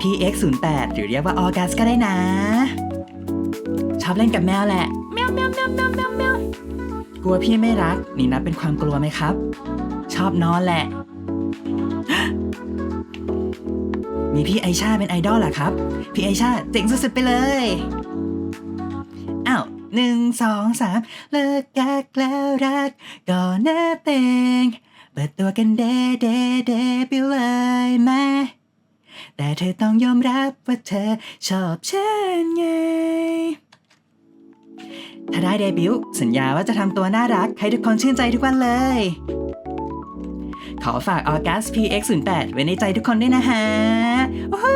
PX08 หรือเรียกว่าออกัสก็ได้นะ ชอบเล่นกับแมวแหละ แมวแมวแมวแมวแมวแมวกลัวพี่ไม่รัก นี่นับเป็นความกลัวไหมครับ ชอบนอนแหละ มีพี่ไอชาเป็นไอดอลเหรอครับ พี่ไอชาเจ๋งสุดๆไปเลยอ้าวหนึ่งสองสามเลิกกักแล้วรักก่อนหน้าเต่งเปิดตัวกันเดเดเดไปเลยแม่ แต่เธอต้องยอมรับว่าเธอชอบฉันไง ถ้าได้เดบิวต์สัญญาว่าจะทำตัวน่ารัก ให้ทุกคนชื่นใจทุกวันเลย ขอฝากออกัส PX08 ไว้ในใจทุกคนด้วยนะฮะโอ้โห